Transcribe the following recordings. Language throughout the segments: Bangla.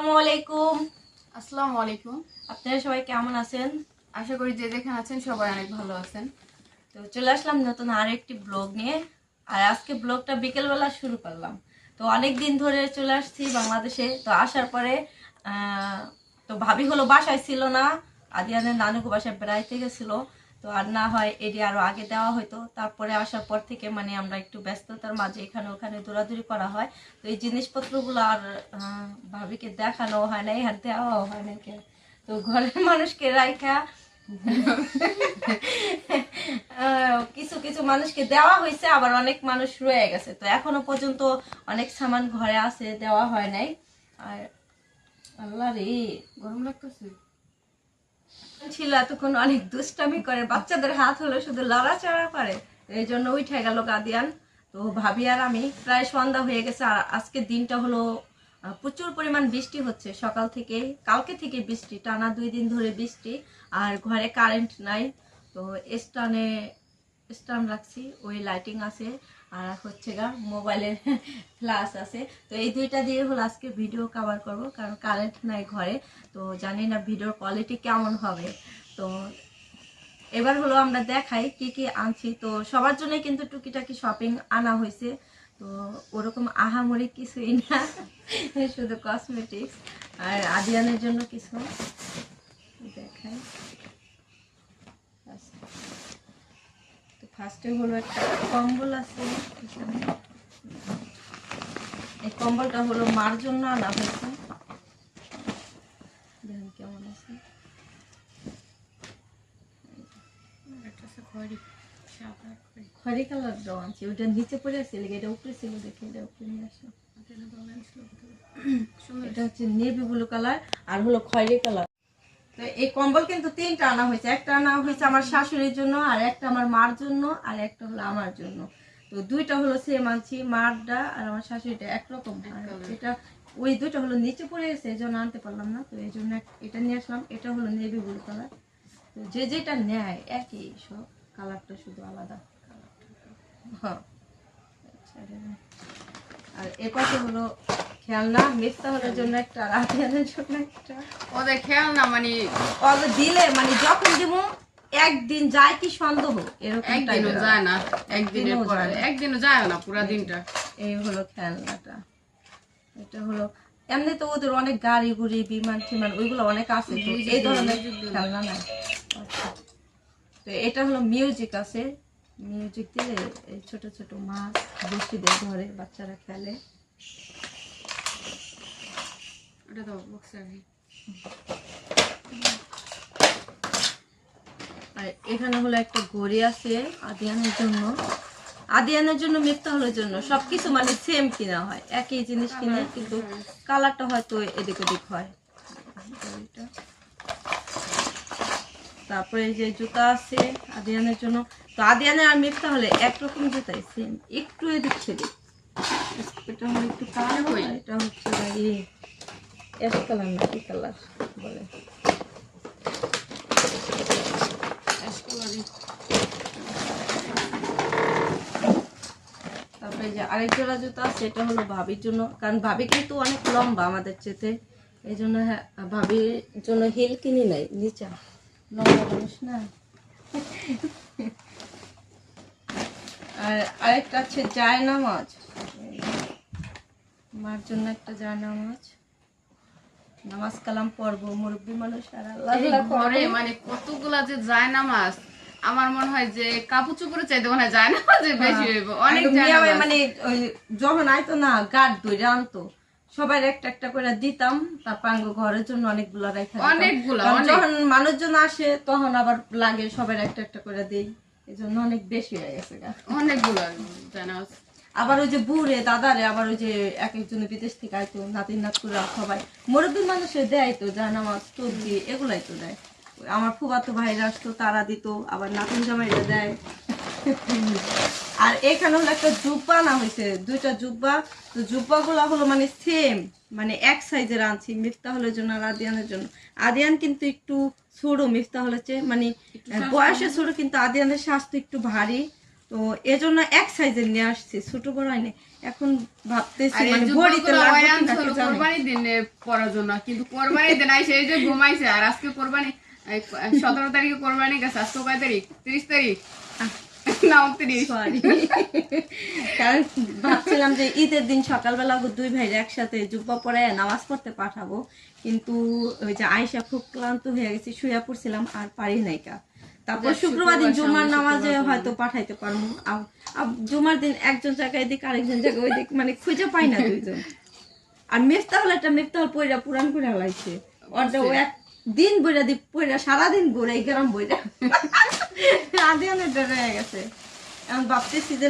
আসসালামু আলাইকুম। আসসালামু আলাইকুম। আপনারা সবাই কেমন আছেন? আশা করি যে যেখানে আছেন সবাই অনেক ভালো আছেন। তো চলে আসলাম নতুন আরও একটি ব্লগ নিয়ে। আর আজকে ব্লগটা বিকেলবেলা শুরু করলাম। তো অনেক দিন ধরে চলে আসছি বাংলাদেশে। তো আসার পরে আহ, তো ভাবি হলো বাসায় ছিল না। আদিয়ানের নানুকে বাসায় বেড়াইতে গেছিল তো আর না হয় এটি আরও আগে দেওয়া হতো তারপরে আসার পর থেকে মানে আমরা একটু ব্যস্ততার মাঝে এখানে ওখানে দৌড়াদৌড়ি করা হয়। তো এই জিনিসপত্রগুলো আর ভাবিকে দেখানো হয় না আর দেওয়াও হয় না কে। তো ঘরের মানুষকে রাইখা কিছু কিছু মানুষকে দেওয়া হয়েছে, আবার অনেক মানুষ রয়ে গেছে। তো এখনও পর্যন্ত অনেক সামান ঘরে আছে, দেওয়া হয় নাই। আর আল্লাহ রে, গরম লাগতেছে। ছিল, এতক্ষণ অনেক দুষ্টামি করে। বাচ্চাদের হাত হলো শুধু লড়াচড়া করে। এই জন্য উঠে গেল গাদিয়ান। তো ভাবি আর আমি প্রায় সন্ধ্যা হয়ে গেছে, আর আজকের দিনটা হলো প্রচুর পরিমাণ বৃষ্টি হচ্ছে। সকাল থেকে, কালকে থেকে বৃষ্টি, টানা দুই দিন ধরে বৃষ্টি, আর ঘরে কারেন্ট নাই। তো স্টানে স্টান রাখছি, ওই লাইটিং আছে। আর হচ্ছে গা, মোবাইলের ফ্ল্যাশ আছে। তো এই দুইটা দিয়ে হলো আজকে ভিডিও কভার করব, কারণ কারেন্ট নাই ঘরে। তো জানি না ভিডিওর কোয়ালিটি কেমন হবে। তো এবার হলো আমরা দেখাই কি কি আনছি। তো সবার জন্য কিন্তু টুকিটাকি শপিং আনা হয়েছে। তো ওরকম আহামরি কিছুই না, শুধু কসমেটিক্স আর আদিয়ানের জন্য কিছু। দেখাই আচ্ছা। তো ফার্স্টে হলো একটা কম্বল আছে। এই কম্বলটা হলো মার জন্য আনা হয়েছে। দেখেন কেমন আছে। আছে খয়রি কালার দাও আনছি ওইটা নিচে পড়ে আছে এটা উপরে ছিল দেখে এটা উপরে নিয়ে সুন্দর এটা হচ্ছে নেভি ব্লু কালার আর হলো খয়েরি কালার। তো এই কম্বল কিন্তু তিনটা আনা হয়েছে। একটা আনা হয়েছে আমার শাশুড়ির জন্য আর একটা আমার মার জন্য আর একটা হলো আমার জন্য। তো দুইটা হলো সেম আনছি মারটা আর আমার শাশুড়িটা একরকম। এটা ওই দুইটা হলো নিচে পড়ে গেছে এই জন্য আনতে পারলাম না। তো এই জন্য এটা নিয়ে আসলাম এটা হলো নেভি ব্লু কালার তো যে যেটা নেয় একই সব কালারটা শুধু আলাদা। হ্যাঁ। আচ্ছা, আর এ পাশে হলো খেলনা মিফতাহলের জন্য একটা জন্য একটা। ওদের মানে দিলে মানে যখন দিব একদিন যায় কি সন্দেহ? এরকম একদিনও যায় না একদিনের একদিনও যায় না। একদিনও যায় না পুরা দিনটা। এই হলো খেলনাটা। এটা হলো এমনি তো ওদের অনেক গাড়ি গুড়ি বিমান টিমান ওইগুলো অনেক আছে তো এই ধরনের খেলনা নাই। আচ্ছা। তো এটা হলো মিউজিক আছে। মিউজিক দিলে এই ছোট ছোট মাছ বসিদের ধরে বাচ্চারা খেলে। ওটা তো বক্সে রাখি। আর এখানে হলো একটা ঘড়ি আছে আদিয়ানের জন্য। আদিয়ানের জন্য মিফতাহলের জন্য। সবকিছু মানে সেম কিনা হয়। একই জিনিস কিনে কিন্তু কালারটা হয়তো এদিক ওদিক হয়। তারপরে যে জুতা আছে আদিয়ানের জন্য। তো আদিয়ানের আর মিফতাহলে একরকম জুতাই সেম একটু এদিক সেদিক। এটা হলো একটু কই? এটা হচ্ছে অ্যাশ কালার না কি কালার বলে। তারপরে যে আরেক জোড়া জুতা সেটা হলো ভাবির জন্য। কারণ ভাবি কিন্তু অনেক লম্বা আমাদের চেতে এই জন্য হ্যাঁ ভাবির জন্য হিল কিনি নাই, নিচা। লম্বা মানুষ না। আর আরেকটা আছে জায় নামাজ মার জন্য একটা জায় নামাজ কালাম পড়ব মুরব্বী মানুষ ঘরে মানে কতগুলা যে যায় নামাজ আমার মনে হয় যে কাপড় চোপড়ে চাইতে মনে হয় যায় নামাজে বেশি হইব অনেক। মানে যখন আইতো না গাঢ় আনতো সবাই একটা একটা করে দিতাম তারপর আঙ্গ ঘরের জন্য অনেকগুলো রেখে। অনেকগুলা, যখন মানুষজন আসে তখন আবার লাগে সবাই একটা একটা করে দেই এই জন্য অনেক বেশি হয়ে গেছে। অনেকগুলা নামাজ আবার ওই যে বুড়ে দাদারে আবার ওই যে এক একজনে বিদেশ থেকে আইতো নাতিন নাতকুরা সবাই। মুরব্বী মানুষের দেয় তো জানামাজ সবজি এগুলাই তো দেয়। আমার ফুবাতো ভাইরা আসতো তারা দিত আবার নাতুন জামাইরা দেয়। আর এখানে হলো একটা জুব্বা না হয়েছে দুইটা জুব্বা। তো জুব্বা গুলা হলো মানে সেম মানে এক সাইজের আনছি। মিফতাহলের জন্য আর আদিয়ানের জন্য। আদিয়ান কিন্তু একটু ছোট মিফতাহলের চেয়ে মানে বয়সে ছোট কিন্তু আদিয়ানের স্বাস্থ্য একটু ভারী। তো এজন্য এক সাইজের নিয়ে আসছি ছোট বড় হয়নি। এখন ভাবতেছি মানে বড়িতে জুব্বাগুলো লাগবে ওই কিনা আনছিল কে জানে। কোরবানির দিনে পরার জন্য কিন্তু কোরবানির দিন আইসে এই যে ঘুমাইছে আর আজকে কোরবানি সতেরো তারিখে কোরবানি গেছে আজকে কয় তারিখ? তিরিশ তারিখ. কারণ ভাবছিলাম যে ঈদের দিন সকালবেলা দুই ভাইয়ের একসাথে জুব্বা পরে নামাজ পড়তে পাঠাবো কিন্তু ওই যে আয়সা খুব ক্লান্ত হয়ে গেছি শুয়ে পড়ছিলাম আর পারি নাইকা তারপর শুক্রবার দিন জুমার নামাজে হয়তো পাঠাইতে পারব। জুমার দিন একজন জায়গায় দিক আরেকজন জায়গায় ওই দিক মানে খুঁজে পাই না দুইজন। আর মেফতাহল একটা মেফতাহল পয়রা পুরান করে লাইছে ওটা ও এক দিন বইরা দি পয়রা সারাদিন ঘুরে গ্রাম বইরা। আদি অনেক হয়ে গেছে। এখন ভাবতেছি যে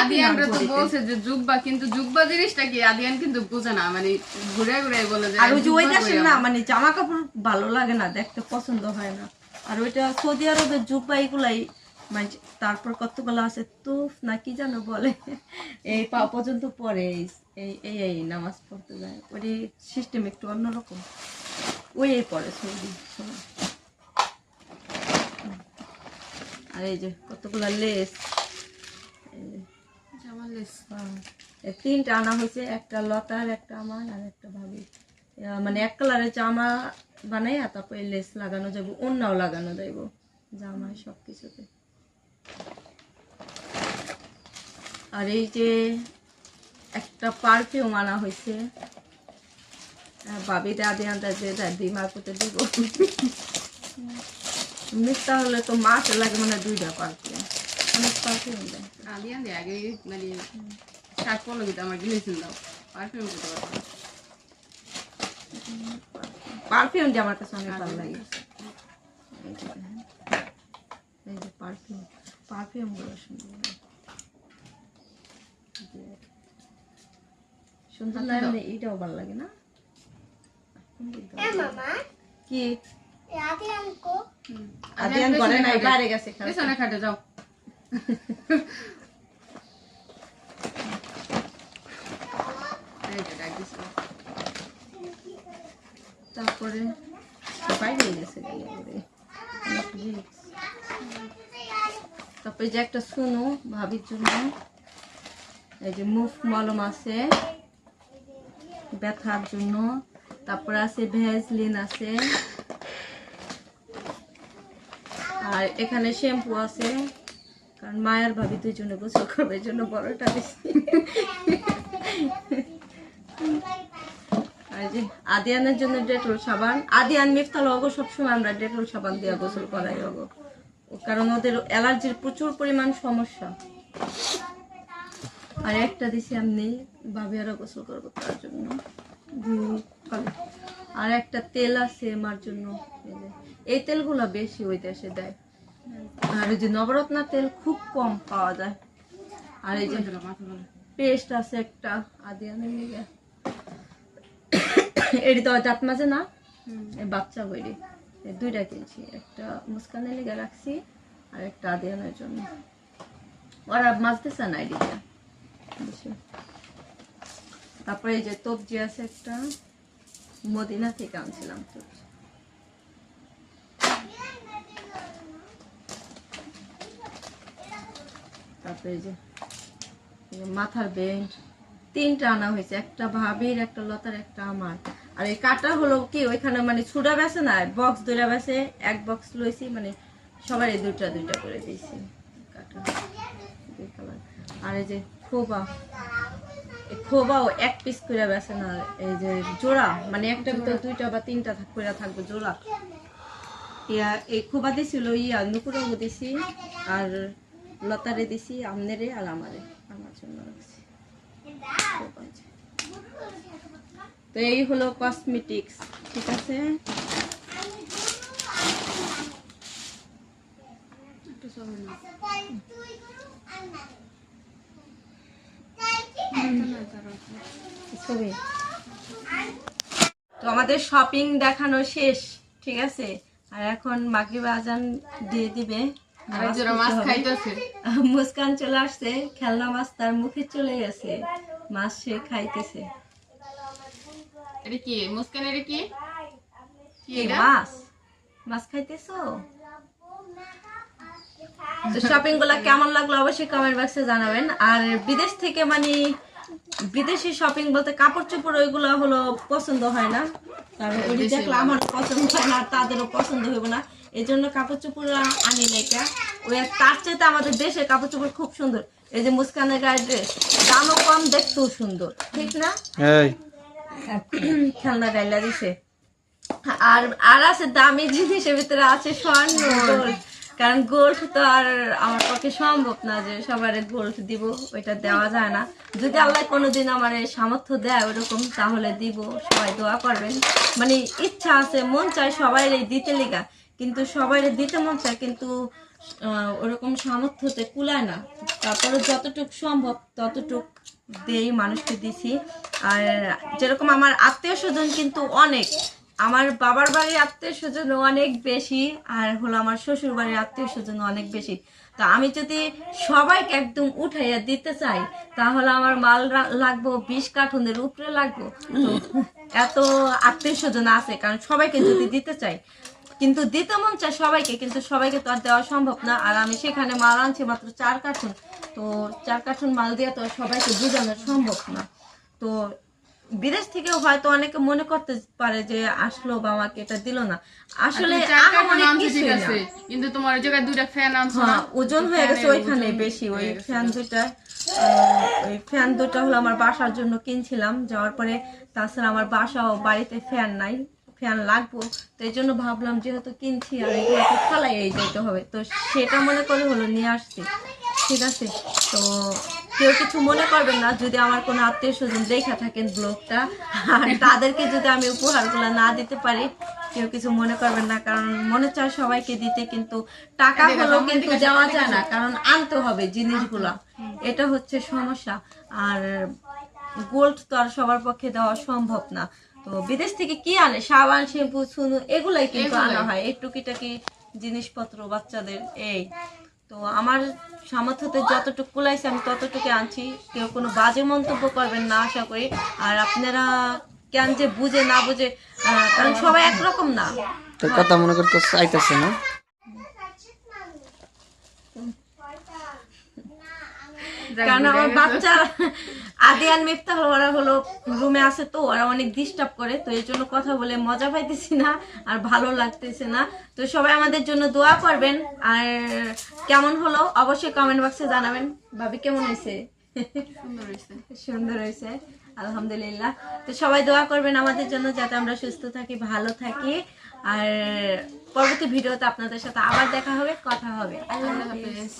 আদিয়ানরা তো বলছে যে জুব্বা কিন্তু জুব্বা জিনিসটা কি? আদিয়ান কিন্তু বুঝে না মানে ঘুরে ঘুরে বলে যে আর ওই যে ওই না মানে জামা কাপড় ভালো লাগে না দেখতে পছন্দ হয় না। আর ওইটা সৌদি আরবের জুব্বা এগুলাই মানে তারপর কতগুলো আছে তুফ না কি যেন বলে এই পা পর্যন্ত পরে এই এই এই নামাজ পড়তে যায় ওই সিস্টেম একটু অন্যরকম ওই এই পরে সৌদি। আর এই যে কতগুলো লেস এই যে জামা লেস। হ্যাঁ। এই তিনটা আনা হয়েছে একটা লতার একটা আমার আর একটা ভাবি আহ, মানে এক কালারের জামা বানাই আর তারপরে লেস লাগানো যাবে অন্যও লাগানো যাইব জামায় সব কিছুতে আর এই যে একটা পারফিউম আনা হয়েছে বাবি দাদি আনতে মার করতে দিব। মিথ্যা হলে তো মাছ লাগে মানে দুইটা পারফিউম। অনেক পারফিউম দেয়। দিয়ে আগে মানে শার্ট পরলো কিন্তু আমার দাও পারফিউম করতে পারব না। পারফিউম যে আমার কাছে অনেক ভালো লাগে। এই যে। পারফিউম পারফিউমগুলো সুন্দর। সুন্দর। লাগে এইটাও ভালো লাগে না? কি? আদিয়ান করে নাই বাইরে গেছে খাটে যাও এই যে ডাক দিছিল। তারপরে বাইরে গেছে। তারপরে যে একটা শুনো ভাবির জন্য। এই যে মুখ মলম আছে ব্যথার জন্য। তারপরে আছে ভেজলিন আছে। আর এখানে শ্যাম্পু আছে। কারণ মায়ের ভাবি দুইজনে গোসল করবে জন্য বড়টা এই যে আদিয়ানের জন্য ডেটল সাবান। আদিয়ান মিফতাল অগো সবসময় আমরা ডেটল সাবান দিয়ে গোসল করাই অগো কারণ ওদের অ্যালার্জির প্রচুর পরিমাণ সমস্যা। আর একটা দিছি আমি ভাবি আরও গোসল করব তার জন্য। আর একটা তেল আছে আমার জন্য। এই তেলগুলো বেশি ওই দেশে দেয়। আর ওই যে নবরত্না তেল খুব কম পাওয়া যায়। আর এই যে। পেস্ট আছে একটা আদিয়ানের লিগে এটি তো জাত মাঝে না? বাচ্চা এই দুইটা কিনছি। একটা মুস্কানের লিগে রাখছি আর একটা আদিয়ানের জন্য। ওরা মাজতেছে না এদিকে তারপরে এই যে তবজি আছে একটা মদিনা থেকে আনছিলাম তবজি। তারপরে এই যে মাথার বেঞ্চ তিনটা আনা হয়েছে একটা ভাবির একটা লতার একটা আমার। আর এই কাটা হলো কি, ওইখানে মানে ছুড়া বেছে না বক্স দুইটা বেছে, এক বক্স লইছি মানে সবারই দুইটা দুইটা করে দিয়েছি কাটা কালার আর এই যে খোবা খোবাও এক পিস করে বেছে না, এই যে জোড়া মানে একটা ভিতর দুইটা বা তিনটা করে থাকবে জোড়া। ইয়া, এই খোবা দিছিল, ইয়া নুকুরাও দিছি, আর লতারে দিছি, আমনেরে আর আমারে, আমার জন্য রাখছি। তো এই হলো কসমেটিক্স ঠিক আছে? তো আমাদের শপিং দেখানো শেষ ঠিক আছে? আর এখন মাগরিব আজান দিয়ে দিবে। মুস্কান চলে আসছে খেলনা মাছ তার মুখে চলে গেছে। মাছ সে খাইতেছে। এটা কি মুস্কান এটা কি মাছ মাছ খাইতেছো তো শপিংগুলা কেমন লাগল? অবশ্যই কমেন্ট বক্সে জানাবেন। আর বিদেশ থেকে মানে বিদেশি শপিং বলতে কাপড় চোপড় ওইগুলো হলো পছন্দ হয় না। কারণ ওই দেখলে আমার পছন্দ হয় না তাদেরও পছন্দ হইব না। এই জন্য কাপড় চোপড় আনি লেখা ওই তার চাইতে আমাদের দেশের কাপড় চোপড় খুব সুন্দর। এই যে মুস্কানের গায়ের ড্রেস দামও কম দেখতেও সুন্দর। ঠিক না? খেলনা ডাইলা দিছে। আর আর আছে দামি জিনিসের ভিতরে আছে স্বর্ণ কারণ গোল্ড তো আর আমার পক্ষে সম্ভব না যে সবার গোল্ড দিব, ওইটা দেওয়া যায় না। যদি আল্লাহ কোনোদিন আমার সামর্থ্য দেয় ওরকম, তাহলে দিব, সবাই দোয়া করবেন। মানে ইচ্ছা আছে, মন চায় সবাই দিতে লেগা। কিন্তু সবাই দিতে মন চায়, কিন্তু ওরকম সামর্থ্যতে কুলায় না। তারপরে যতটুক সম্ভব ততটুক দিয়েই মানুষকে দিছি। আর যেরকম আমার আত্মীয় স্বজন কিন্তু অনেক। আমার বাবার বাড়ির আত্মীয় স্বজন অনেক বেশি আর হলো আমার শ্বশুর বাড়ির আত্মীয় স্বজন অনেক বেশি। তো আমি যদি সবাইকে একদম উঠাইয়া দিতে চাই, তাহলে আমার মাল লাগবো বিশ কার্টুনের উপরে লাগবো। এত আত্মীয় স্বজন আছে, কারণ সবাইকে যদি দিতে চাই কিন্তু দিতে মন চায় সবাইকে কিন্তু সবাইকে তো আর দেওয়া সম্ভব না। আর আমি সেখানে মাল আনছি মাত্র চার কার্টুন। তো চার কার্টুন মাল দিয়ে তো সবাইকে বোঝানো সম্ভব না। তো বিদেশ থেকে হয়তো অনেকে মনে করতে পারে যে আসলো বা আমাকে এটা দিল না। আসলে কিন্তু তোমার ওই জায়গায় দুইটা ফ্যান আনছো হ্যাঁ ওজন হয়ে গেছে ওইখানে বেশি ওই ফ্যান দুটা আহ, ওই ফ্যান দুটা হলো আমার বাসার জন্য কিনছিলাম। যাওয়ার পরে তাছাড়া আমার বাসাও বাড়িতে ফ্যান নাই। ফ্যান লাগবো তো এই জন্য ভাবলাম যেহেতু কিনছি আর এগুলো তো ফালাই যেতে হবে তো সেটা মনে করে হলো নিয়ে আসছি ঠিক আছে? তো কেউ কিছু মনে করবেন না যদি আমার কোনো আত্মীয় স্বজন দেখা থাকেন ব্লগটা আর তাদেরকে যদি আমি উপহারগুলো না দিতে পারি কেউ কিছু মনে করবেন না কারণ মনে চায় সবাইকে দিতে কিন্তু টাকা হলো কিন্তু যাওয়া যায় না কারণ আনতে হবে জিনিসগুলা। এটা হচ্ছে সমস্যা আর গোল্ড তো আর সবার পক্ষে দেওয়া সম্ভব না। তো বিদেশ থেকে কি আনে? সাবান শ্যাম্পু সুনু এগুলাই কিন্তু আনা হয়। এই টুকিটাকি জিনিসপত্র বাচ্চাদের এই। তো আমার সামর্থ্যতে যতটুকু কুলাইছে আমি ততটুকু আনছি। কেউ কোনো বাজে মন্তব্য করবেন না আশা করি। আর আপনারা কেন যে বুঝে না বুঝে কারণ সবাই একরকম না। কথা মনে করতে চাইতেছে না। কারণ আমার বাচ্চা আদিয়ান মিফতাহ ওরা হলো রুমে আছে তো ওরা অনেক ডিস্টার্ব করে তো এই জন্য কথা বলে মজা পাইতেছি না আর ভালো লাগতেছে না। তো সবাই আমাদের জন্য দোয়া করবেন। আর কেমন হলো অবশ্যই কমেন্ট বক্সে জানাবেন। ভাবি কেমন হয়েছে সুন্দর হয়েছে সুন্দর হয়েছে আলহামদুলিল্লাহ। তো সবাই দোয়া করবেন আমাদের জন্য যাতে আমরা সুস্থ থাকি ভালো থাকি। আর পরবর্তী ভিডিওতে আপনাদের সাথে আবার দেখা হবে কথা হবে। আল্লাহ হাফেজ।